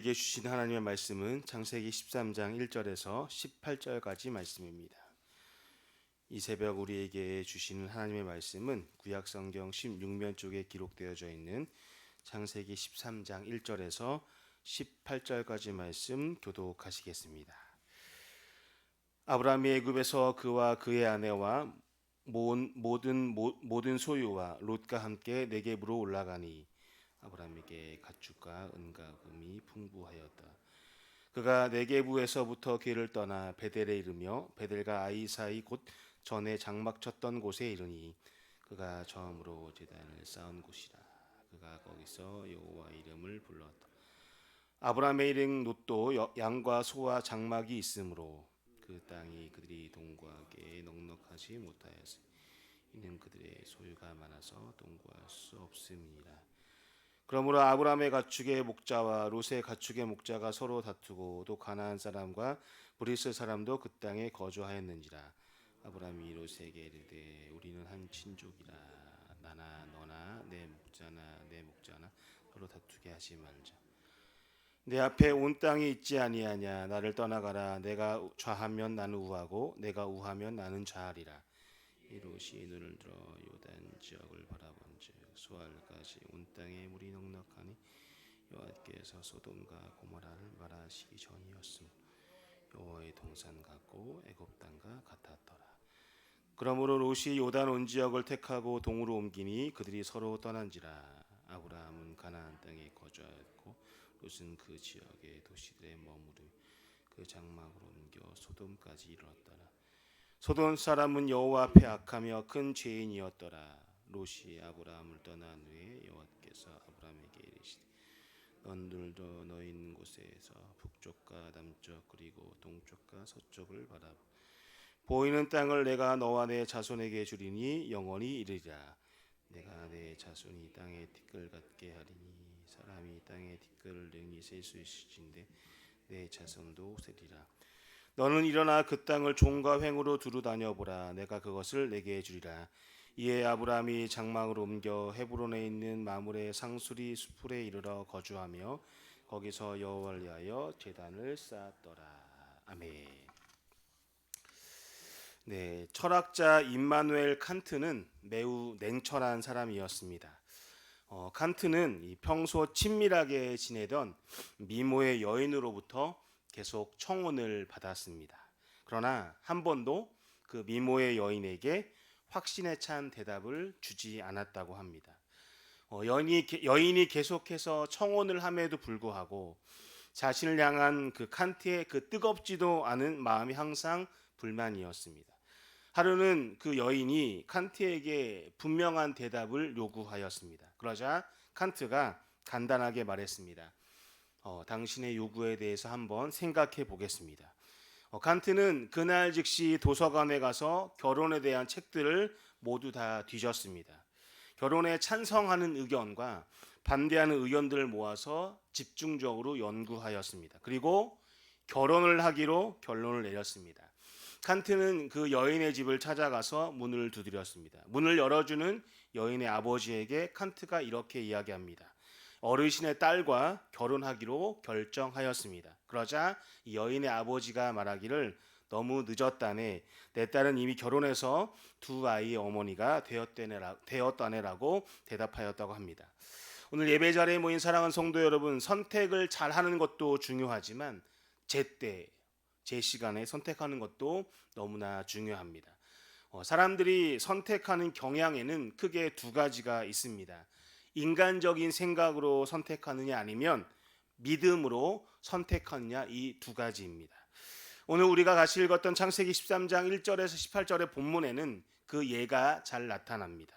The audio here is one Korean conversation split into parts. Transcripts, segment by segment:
우리에게 주신 하나님의 말씀은 창세기 13장 1절에서 18절까지 말씀입니다. 이 새벽 우리에게 주시는 하나님의 말씀은 구약 성경 16면 쪽에 기록되어져 있는 창세기 13장 1절에서 18절까지 말씀 교독하시겠습니다. 아브라함이 애굽에서 그와 그의 아내와 모든 모- 모든 소유와 롯과 함께 네겝으로 올라가니 아브라함에게 가축과 은과 금이 풍부하였다. 그가 네게부에서부터 길을 떠나 베델에 이르며 베델과 아이 사이 곧 전에 장막 쳤던 곳에 이르니 그가 처음으로 제단을 쌓은 곳이라. 그가 거기서 여호와 이름을 불렀다. 아브라함의 이름 롯도 여- 양과 소와 장막이 있으므로 그 땅이 그들이 동거하기에 넉넉하지 못하였으니 이는 그들의 소유가 많아서 동거할 수 없음이니라. 그러므로 아브라함의 가축의 목자와 롯의 가축의 목자가 서로 다투고 또 가나안 사람과 브리스 사람도 그 땅에 거주하였는지라. 아브라함이 롯에게 이르되 우리는 한 친족이라. 나나 너나 내 목자나 내 목자나 서로 다투게 하지 말자. 내 앞에 온 땅이 있지 아니하냐. 나를 떠나가라. 내가 좌하면 나는 우하고 내가 우하면 나는 좌하리라. 이 롯이 눈을 들어 요단 지역을 바라본즉 수알까지 온 땅에 물이 넉넉하니 여호와께서 소돔과 고모라를 말하시기 전이었음 여호와의 동산 같고 애굽 땅과 같았더라. 그러므로 롯이 요단 온 지역을 택하고 동으로 옮기니 그들이 서로 떠난지라. 아브라함은 가나안 땅에 거주하였고 롯은 그 지역의 도시들에 머무르 그 장막으로 옮겨 소돔까지 이르렀더라. 소돔 사람은 여호와 앞에 악하며 큰 죄인이었더라. 롯이 아브라함을 떠난 후에 여호와께서 아브라함에게 이르시되 넌 눈도 너 있는 곳에서 북쪽과 남쪽 그리고 동쪽과 서쪽을 바라 보이는 땅을 내가 너와 내 자손에게 주리니 영원히 이르리라. 내가 내 자손이 땅에 티끌 같게 하리니 사람이 땅에 티끌을 능히 셀 수 있으신데 내 자손도 세리라. 너는 일어나 그 땅을 종과 횡으로 두루 다녀보라. 내가 그것을 내게 주리라. 이에 아브라함이 장막으로 옮겨 헤브론에 있는 마물의 상수리 수풀에 이르러 거주하며 거기서 여호와를 위하여 제단을 쌓았더라. 아멘. 네, 철학자 임마누엘 칸트는 매우 냉철한 사람이었습니다. 어, 칸트는 이 평소 친밀하게 지내던 미모의 여인으로부터 계속 청혼을 받았습니다. 그러나 한 번도 그 미모의 여인에게 확신에 찬 대답을 주지 않았다고 합니다. 어, 여인이, 여인이 계속해서 청혼을 함에도 불구하고 자신을 향한 그 칸트의 그 뜨겁지도 않은 마음이 항상 불만이었습니다. 하루는 그 여인이 칸트에게 분명한 대답을 요구하였습니다. 그러자 칸트가 간단하게 말했습니다. 어, 당신의 요구에 대해서 한번 생각해 보겠습니다. 어, 칸트는 그날 즉시 도서관에 가서 결혼에 대한 책들을 모두 다 뒤졌습니다. 결혼에 찬성하는 의견과 반대하는 의견들을 모아서 집중적으로 연구하였습니다. 그리고 결혼을 하기로 결론을 내렸습니다. 칸트는 그 여인의 집을 찾아가서 문을 두드렸습니다. 문을 열어주는 여인의 아버지에게 칸트가 이렇게 이야기합니다. 어르신의 딸과 결혼하기로 결정하였습니다. 그러자 이 여인의 아버지가 말하기를 너무 늦었다네. 내 딸은 이미 결혼해서 두 아이의 어머니가 되었다네라고 대답하였다고 합니다. 오늘 예배 자리에 모인 사랑하는 성도 여러분, 선택을 잘 하는 것도 중요하지만 제때, 제 시간에 선택하는 것도 너무나 중요합니다. 어, 사람들이 선택하는 경향에는 크게 두 가지가 있습니다. 인간적인 생각으로 선택하느냐 아니면 믿음으로 선택하느냐 이 두 가지입니다. 오늘 우리가 같이 읽었던 창세기 13장 1절에서 18절의 본문에는 그 예가 잘 나타납니다.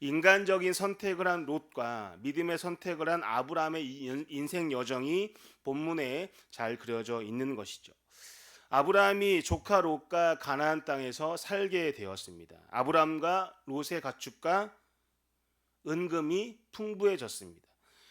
인간적인 선택을 한 롯과 믿음의 선택을 한 아브라함의 인생 여정이 본문에 잘 그려져 있는 것이죠. 아브라함이 조카 롯과 가나안 땅에서 살게 되었습니다. 아브라함과 롯의 가축과 은금이 풍부해졌습니다.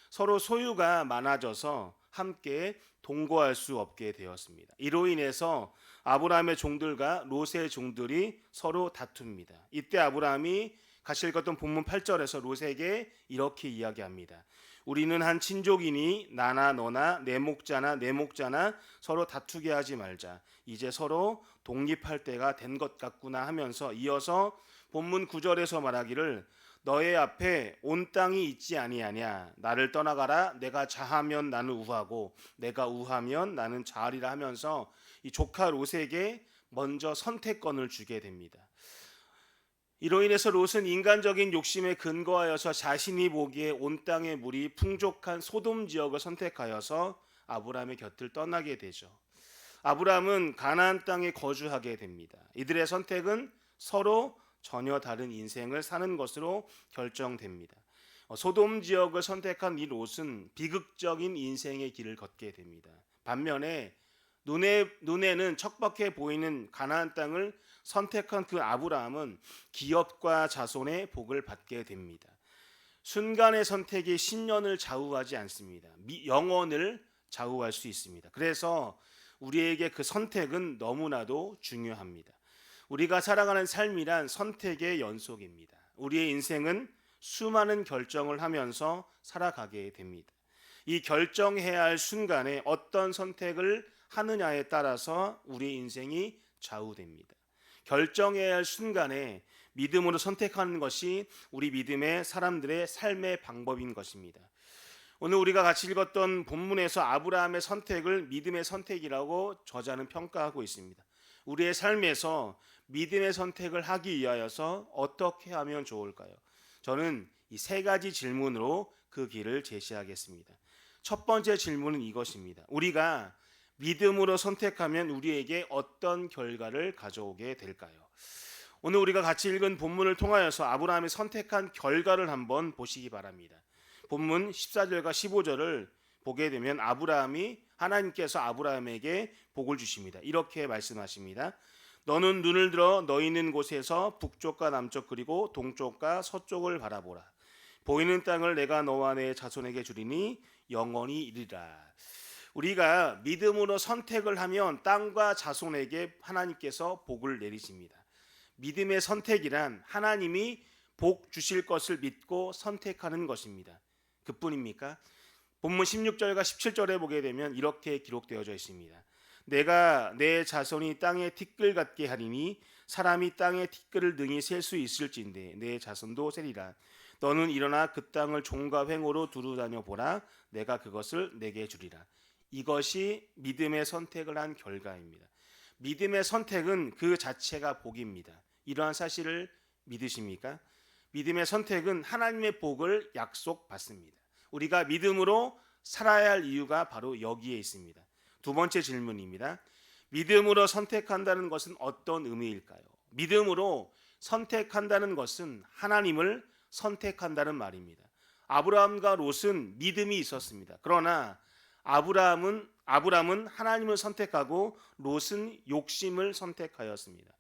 서로 소유가 많아져서 함께 동거할 수 없게 되었습니다. 이로 인해서 아브라함의 종들과 롯의 종들이 서로 다툽니다. 이때 아브라함이 같이 읽었던 본문 8절에서 롯에게 이렇게 이야기합니다. 우리는 한 친족이니 나나 너나 내 목자나 내 목자나 서로 다투게 하지 말자. 이제 서로 독립할 때가 된 것 같구나 하면서 이어서 본문 9절에서 말하기를 너의 앞에 온 땅이 있지 아니하냐 나를 떠나가라 내가 자하면 나는 우하고 내가 우하면 나는 자하리라 하면서 이 조카 롯에게 먼저 선택권을 주게 됩니다. 이로 인해서 롯은 인간적인 욕심에 근거하여서 자신이 보기에 온 땅의 물이 풍족한 소돔 지역을 선택하여서 아브라함의 곁을 떠나게 되죠. 아브라함은 가나안 땅에 거주하게 됩니다. 이들의 선택은 서로 전혀 다른 인생을 사는 것으로 결정됩니다. 어, 소돔 지역을 선택한 이 롯은 비극적인 인생의 길을 걷게 됩니다. 반면에 눈에 눈에는 척박해 보이는 가나안 땅을 선택한 그 아브라함은 기업과 자손의 복을 받게 됩니다. 순간의 선택이 신년을 좌우하지 않습니다. 미- 영원을 좌우할 수 있습니다. 그래서 우리에게 그 선택은 너무나도 중요합니다. 우리가 살아가는 삶이란 선택의 연속입니다. 우리의 인생은 수많은 결정을 하면서 살아가게 됩니다. 이 결정해야 할 순간에 어떤 선택을 하느냐에 따라서 우리 인생이 좌우됩니다. 결정해야 할 순간에 믿음으로 선택하는 것이 우리 믿음의 사람들의 삶의 방법인 것입니다. 오늘 우리가 같이 읽었던 본문에서 아브라함의 선택을 믿음의 선택이라고 저자는 평가하고 있습니다. 우리의 삶에서 믿음의 선택을 하기 위하여서 어떻게 하면 좋을까요? 저는 이 세 가지 질문으로 그 길을 제시하겠습니다. 첫 번째 질문은 이것입니다. 우리가 믿음으로 선택하면 우리에게 어떤 결과를 가져오게 될까요? 오늘 우리가 같이 읽은 본문을 통하여서 아브라함이 선택한 결과를 한번 보시기 바랍니다. 본문 14절과 15절을 보게 되면 아브라함이 하나님께서 아브라함에게 복을 주십니다. 이렇게 말씀하십니다. 너는 눈을 들어 너 있는 곳에서 북쪽과 남쪽 그리고 동쪽과 서쪽을 바라보라. 보이는 땅을 내가 너와 내 자손에게 주리니 영원히 이르리라. 우리가 믿음으로 선택을 하면 땅과 자손에게 하나님께서 복을 내리십니다. 믿음의 선택이란 하나님이 복 주실 것을 믿고 선택하는 것입니다. 그뿐입니까? 본문 16절과 17절에 보게 되면 이렇게 기록되어져 있습니다. 내가 내 자손이 땅에 티끌 같게 하리니 사람이 땅에 티끌을 능히 셀 수 있을진데 내 자손도 세리라. 너는 일어나 그 땅을 종과 횡으로 두루 다녀 보라. 내가 그것을 내게 주리라. 이것이 믿음의 선택을 한 결과입니다. 믿음의 선택은 그 자체가 복입니다. 이러한 사실을 믿으십니까? 믿음의 선택은 하나님의 복을 약속받습니다. 우리가 믿음으로 살아야 할 이유가 바로 여기에 있습니다. 두 번째 질문입니다. 믿음으로 선택한다는 것은 어떤 의미일까요? 믿음으로 선택한다는 것은 하나님을 선택한다는 말입니다. 아브라함과 롯은 믿음이 있었습니다. 그러나 아브라함은 아브라함은 하나님을 선택하고 롯은 욕심을 선택하였습니다.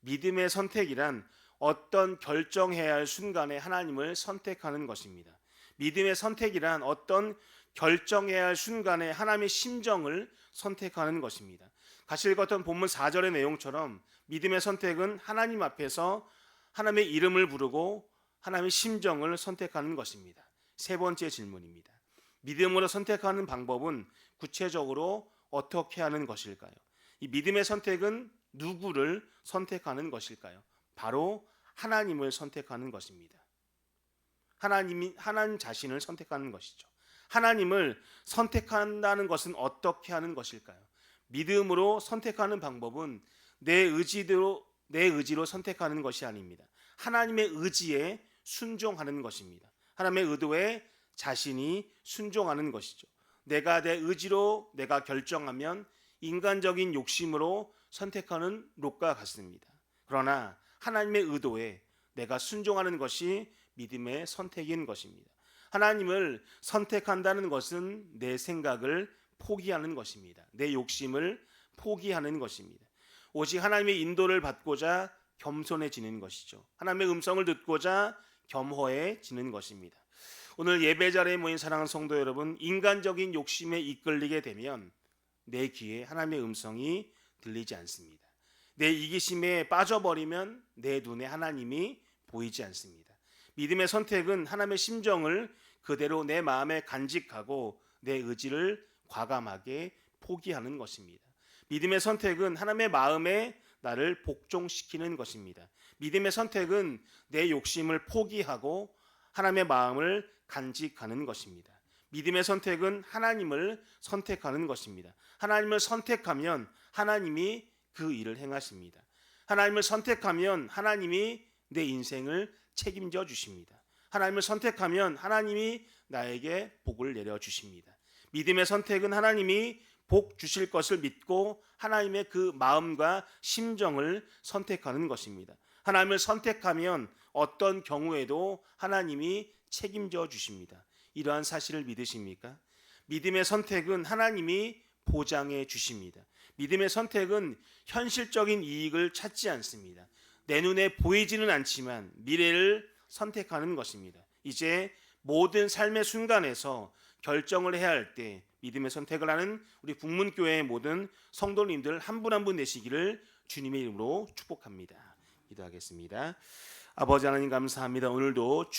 믿음의 선택이란 어떤 결정해야 할 순간에 하나님을 선택하는 것입니다. 믿음의 선택이란 어떤 결정해야 할 순간에 하나님의 심정을 선택하는 것입니다. 같이 읽었던 본문 4절의 내용처럼 믿음의 선택은 하나님 앞에서 하나님의 이름을 부르고 하나님의 심정을 선택하는 것입니다. 세 번째 질문입니다. 믿음으로 선택하는 방법은 구체적으로 어떻게 하는 것일까요? 이 믿음의 선택은 누구를 선택하는 것일까요? 바로 하나님을 선택하는 것입니다. 하나님이 하나님 자신을 선택하는 것이죠. 하나님을 선택한다는 것은 어떻게 하는 것일까요? 믿음으로 선택하는 방법은 내 의지대로 내 의지로 선택하는 것이 아닙니다. 하나님의 의지에 순종하는 것입니다. 하나님의 의도에 자신이 순종하는 것이죠. 내가 내 의지로 내가 결정하면 인간적인 욕심으로 선택하는 롯과 같습니다. 그러나 하나님의 의도에 내가 순종하는 것이 믿음의 선택인 것입니다. 하나님을 선택한다는 것은 내 생각을 포기하는 것입니다. 내 욕심을 포기하는 것입니다. 오직 하나님의 인도를 받고자 겸손해지는 것이죠. 하나님의 음성을 듣고자 겸허해지는 것입니다. 오늘 예배 자리에 모인 사랑하는 성도 여러분, 인간적인 욕심에 이끌리게 되면 내 귀에 하나님의 음성이 들리지 않습니다. 내 이기심에 빠져버리면 내 눈에 하나님이 보이지 않습니다. 믿음의 선택은 하나님의 심정을 그대로 내 마음에 간직하고 내 의지를 과감하게 포기하는 것입니다. 믿음의 선택은 하나님의 마음에 나를 복종시키는 것입니다. 믿음의 선택은 내 욕심을 포기하고 하나님의 마음을 간직하는 것입니다. 믿음의 선택은 하나님을 선택하는 것입니다. 하나님을 선택하면 하나님이 그 일을 행하십니다. 하나님을 선택하면 하나님이 내 인생을 책임져 주십니다. 하나님을 선택하면 하나님이 나에게 복을 내려 주십니다. 믿음의 선택은 하나님이 복 주실 것을 믿고 하나님의 그 마음과 심정을 선택하는 것입니다. 하나님을 선택하면 어떤 경우에도 하나님이 책임져 주십니다. 이러한 사실을 믿으십니까? 믿음의 선택은 하나님이 보장해 주십니다. 믿음의 선택은 현실적인 이익을 찾지 않습니다. 내 눈에 보이지는 않지만 미래를 선택하는 것입니다. 이제 모든 삶의 순간에서 결정을 해야 할 때 믿음의 선택을 하는 우리 북문교회의 모든 성도님들 한 분 한분 되시기를 주님의 이름으로 축복합니다. 기도하겠습니다. 아버지 하나님 감사합니다. 오늘도